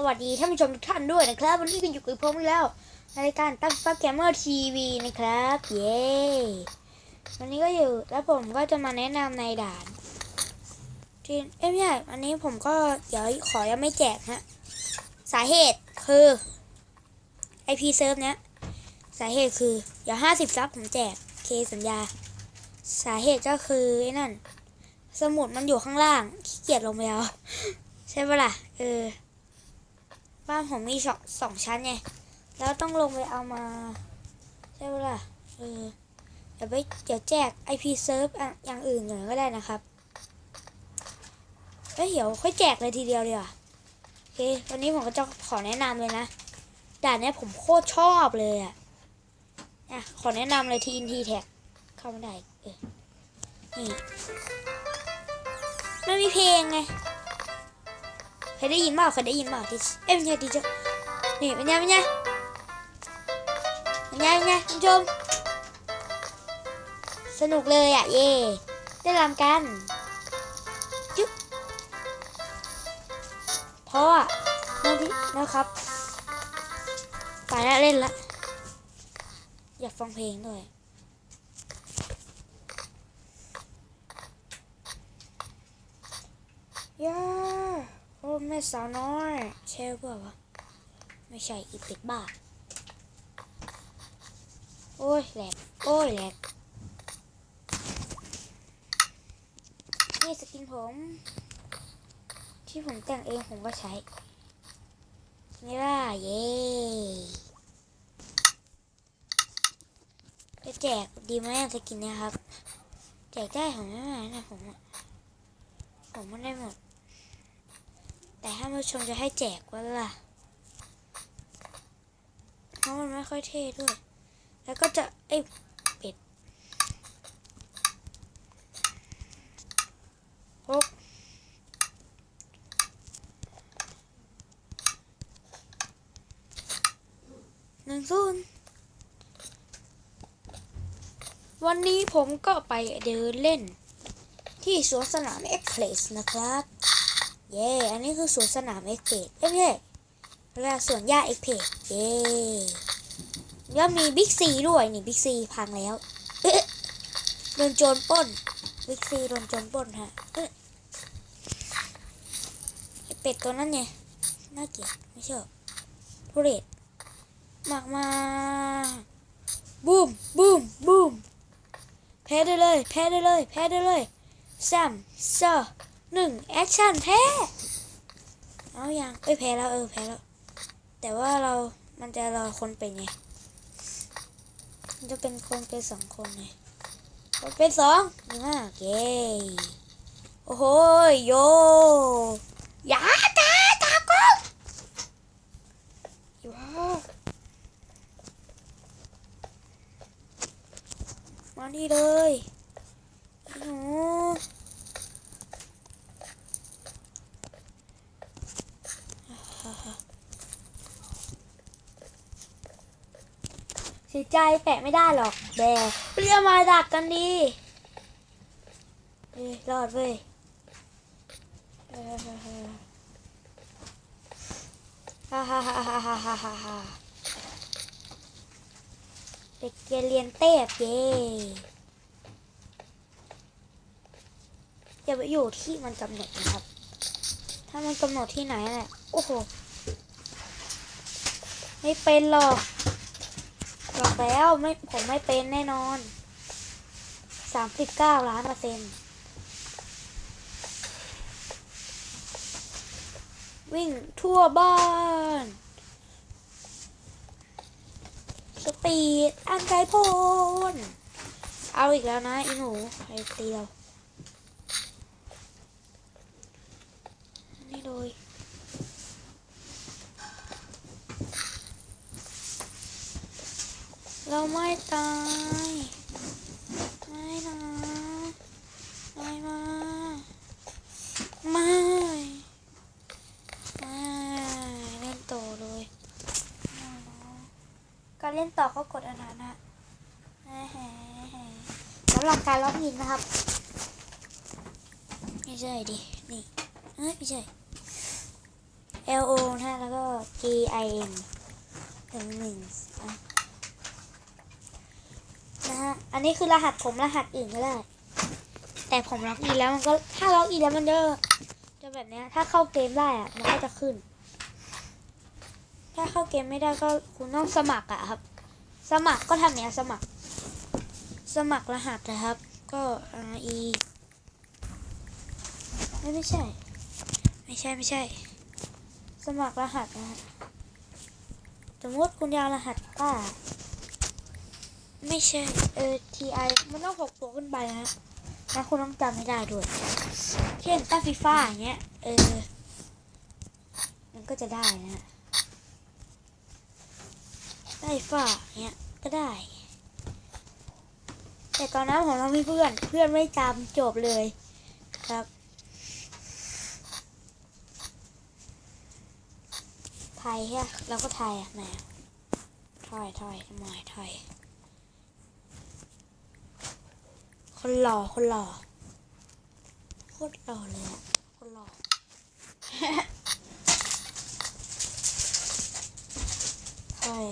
สวัสดีท่านผู้ชมทุกท่านด้วยนะครับวันนี้ก็อยู่กับผมแล้วในรายการตั้งฟักแกมเมอร์ทีวีนะครับเย้วันนี้ก็อยู่แล้วผมก็จะมาแนะนำในด่านที่เอ้ยไม่ใช่อันนี้ผมก็เดี๋ยวขอยังไม่แจกฮะสาเหตุคือ IP เซิร์ฟเนี้ยสาเหตุคือเดี๋ยวห้าสิบซับผมแจกเคสัญญา สาเหตุก็คือไอ้นั่น สมุดมันอยู่ข้างล่างขี้เกียจลงไปเอาใช่ปะล่ะเออ บ้านผมมีสองสองชั้นไง แล้วต้องลงไปเอามา ใช่ปะล่ะ เออ เดี๋ยวไปเดี๋ยวแจก IP เซิร์ฟอย่างอื่นหน่อยก็ได้นะครับเอ้ยเดี๋ยวค่อยแจกเลยทีเดียวเดียวาโอเค วันนี้ผมก็จะขอแนะนำเลยนะ ด่านเนี้ยผมโคตรชอบเลยอะอะขอแนะนำเลยทีอินทีแท็กเข้าม่ได้เออนี่ ไม่มีเพลงไง เคยได้ยินเปล่าเคยได้ยินเปล่าที่เอ้ยไม่ใช่ที่เจ้านี่เป็นไงเป็นไงเป็นไงเป็นไงคุณผู้ชมสนุกเลยอะเย่ได้รำกันจุ๊บพราะอะนั่นที่นะครับไปแล้วเล่นละอยากฟังเพลงด้วย ย่า โอ้ แม่สาวน้อย ใช่เปล่าวะ ไม่ใช่อีเป็ดบ้า โอ้ยแหลก โอ้ยแหลก นี่สกินผม ที่ผมแต่งเองผมก็ใช้ นี่ล่ะเย้จะแจกดีไหมสกินนี่ยครับ แจกได้ผมไม่ไหวนะผม ผมไม่ได้หมด แต่ถ้าผู้ชมจะให้แจกว่าล่ะเพราะมันไม่ค่อยเท่ด้วย แล้วก็จะไอ้เป็ดหกหนึ่งศูนย์วันนี้ผมก็ไปเดินเล่น ที่สวนสนามเอ็กเพลสนะครับ เย่อันนี้คือสวนสนามเอ็กเพสเอ้ยไม่ใช่เรียกสวนหญ้าเอ็กเพสเย่แล้วมีบิ๊กซีด้วยนี่บิ๊กซีพังแล้วโดนโจรป้นบิ๊กซีโดนโจรป้นฮะเอ๊ะเป็ดตัวนั้นไงน่าเกลียดไม่ชอบทุเรศมากมาบูมบูมบูมแพ้ได้เลย แพ้ได้เลย แพ้ได้เลยสามสอง หนึ่งแอคชั่นแพ้เอาอย่างเอ้ยแพ้แล้วเออแพ้แล้ว แต่ว่าเรามันจะรอคนเป็นไง มันจะเป็นคนเป็นสองคนไงคนเป็นสองดีมากเย้โอ้โหโยอยาตาตาก้องว้าวมานี่เลยไอ้หนู เสียใจแปะไม่ได้หรอกแบเรียมาดักกันดีเอ้ยรอดเว้ยฮ่าฮ่าฮ่าฮ่าฮ่าฮ่าฮ่าฮ่าเด็กเรียนเต้เย่อย่าไปอยู่ที่มันกำหนดนะครับ ถ้ามันกำหนดที่ไหนแหละโอ้โห ไม่เป็นหรอก บอกแล้วไม่ผมไม่เป็นแน่นอนสามสิบเก้าล้านเปอร์เซ็นต์วิ่งทั่วบ้านสปีดอันไกลโพนเอาอีกแล้วนะอีหนูไปตีเราเลย เราไม่ตาย ไม่นะไม่มา ไม่ ไม่เล่นต่อเลยการเล่นต่อเขากดอันนั้นนะแหมสำหรับการล็อกอินนะครับ ไม่ใช่ดิ นี่เอ้ยไม่ใช่ L O นะแล้วก็ G I M หนึ่งหนึ่ง นะฮะ อันนี้คือรหัสผมรหัสอื่นก็ได้ แต่ผมล็อกอินแล้วมันก็ถ้าล็อกอินแล้วมันจะจะแบบเนี้ยถ้าเข้าเกมได้อะมันก็จะขึ้น ถ้าเข้าเกมไม่ได้ก็คุณต้องสมัครอะครับ สมัครก็ทำเนี้ยสมัคร สมัครรหัสนะครับ ก็ R E ไม่ไม่ใช่ ไม่ใช่ไม่ใช่ สมัครรหัสนะฮะสมมติคุณยาวรหัสป้า ไม่ใช่ เออ T I มันต้องหกตัวขึ้นไปนะฮะคุณต้องจำไม่ได้ด้วย เช่นต้าฟีฟ่าอย่างเงี้ย เออ มันก็จะได้นะฮะต้าฟีฟ่าอย่างเงี้ย ก็ได้ แต่ตอนนั้นผมเรามีเพื่อน เพื่อนไม่จำจบเลย ครับไทยใช่ปะเราก็ไทยอะไหนอะไทยไทยทำไมไทย คนหล่อคนหล่อโคตรหล่อเลยอะคนหล่อไทย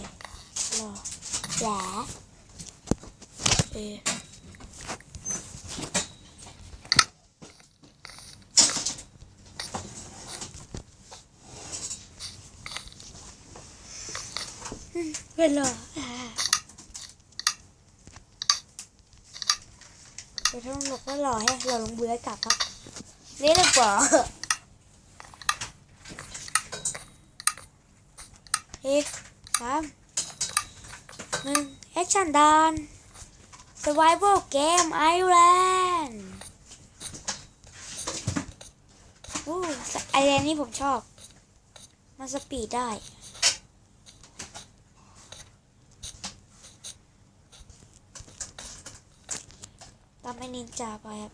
หล่อแหละเออเป็นหล่ออ่า เดี๋ยวถ้ามันบอกว่าหล่อให้หล่อลงเบื่อกลับครับนี่ดีกว่าเฮ้สามหนึ่งแอคชั่นดาน Survival Game Island อู้ไอแลนด์นี่ผมชอบ มันสปีดได้ ตามไอ้นินจาไปครับ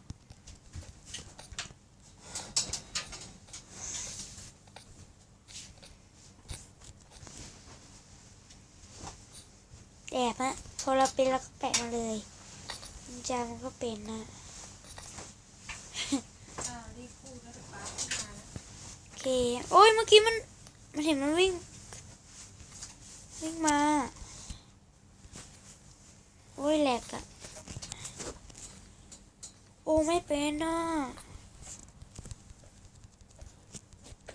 แอบฮะพอเราเป็นเราก็แปะมาเลยนินจามันก็เป็นนะโอเค โอ้ยเมื่อกี้มัน มันเห็นมันวิ่ง วิ่งมา โอ้ยแหลกอะ อ้ไม่เป็นน่ะ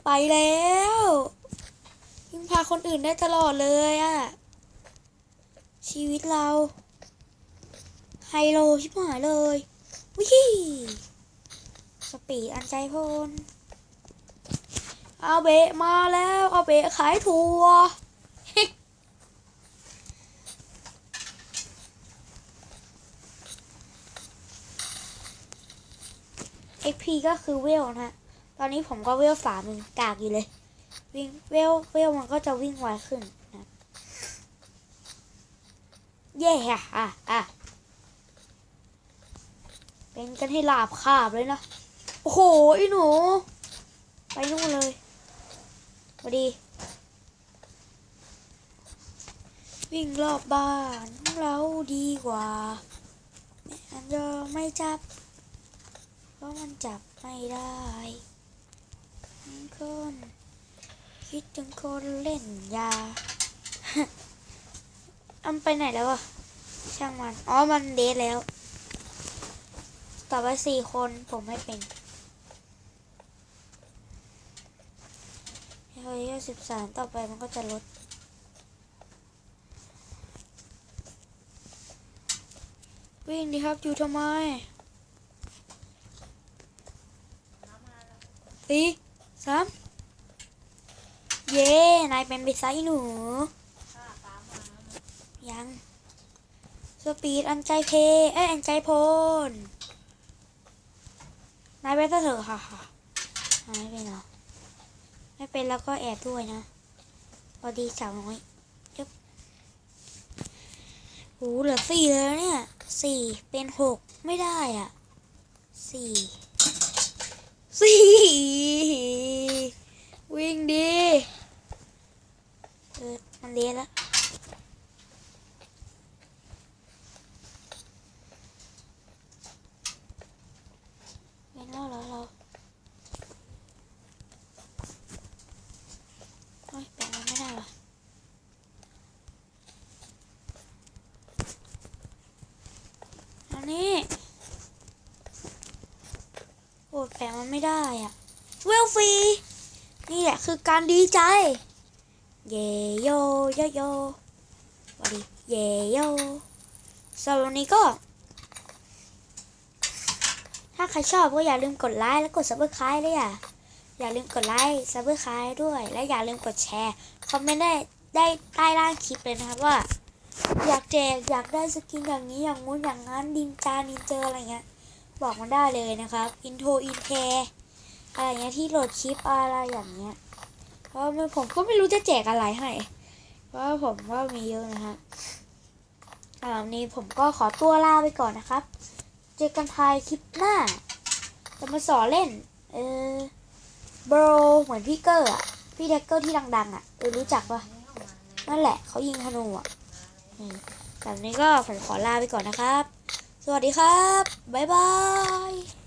ไปแล้วยิ่งพาคนอื่นได้ตลอดเลยอะชีวิตเรา ไฮโลชิบหายเลยวิสปีดอันใจพลเอาเบะมาแล้ว เอาเบะขายถั่ว เอ็ก พีก็คือเวลนะฮะตอนนี้ผมก็เวลสามหนึ่งกากอยู่เลย วิ่งเวลเวลมันก็จะวิ่งไวขึ้นนะเย่อะอะอะเป็นกันให้ลาบคาบเลยนะ โอ้โหไอ้หนู ไปนู่นเลยวัดี วิ่งรอบบ้านเราดีกว่าไม่อันเดอร์ไม่จับ เพราะมันจับไม่ได้คนคิดถึงคนเล่นยาอำไปไหนแล้วอะช่างมัน อ๋อ มันเดทแล้ว ต่อไปสี่คนผมไม่เป็นเฮ้ยสิบสามต่อไปมันก็จะลดวิ่งดีครับอยู่ทำไม สี่สามเย้นายเป็นไปไซส์หนู ยัง สปีดอันใจเพเอ้ยอันใจพลนายเป็นซะเถอะค่ะค่ะนายไม่เป็นหรอไม่เป็นแล้วก็แอบด้วยนะพอดีสาวน้อยจุ๊บโหเหลือสี่เลยนะเนี่ยสี่เป็นหกไม่ได้อะสี่ สี่วิ่งดี เออ มันเลี้ยแล้ว เป็นแล้วเหรอเรา งมันไม่ได้อะเวลฟรีนี่แหละคือการดีใจ เยโยโยโยวัดีเยโยสำหรับวันนี้ก็ ถ้าใครชอบก็อย่าลืมกดไลค์และกด subscribe ด้วยอะอย่าลืมกดไลค์ subscribe ด้วย และอย่าลืมกดแชร์คอมเมนต์ได้ได้ใต้ล่างคลิปเลยนะครับว่า อยากแจกอยากได้สกินอย่างนี้อย่างงู้นอย่างนั้นดินจานินเจออะไรเงี้ย บอกมาได้เลยนะครับอินโทรอินเทอะไรเงี้ยที่โหลดคลิปอะไรอย่างเงี้ยเพราะผมก็ไม่รู้จะแจกอะไรให้เพราะว่าผมก็มีเยอะนะฮะสำหรับวันนี้ผมก็ขอตัวลาไปก่อนนะครับ เจอกันทายคลิปหน้า จะมาสอนเล่น เออโบรเหมือนพี่เกอร์อะพี่แดกเกอร์ที่ดังๆอะเออรู้จักปะนั่นแหละเขายิงธนูอะอืมแบบนี้ก็ผมขอลาไปก่อนนะครับ สวัสดีครับ บ๊ายบาย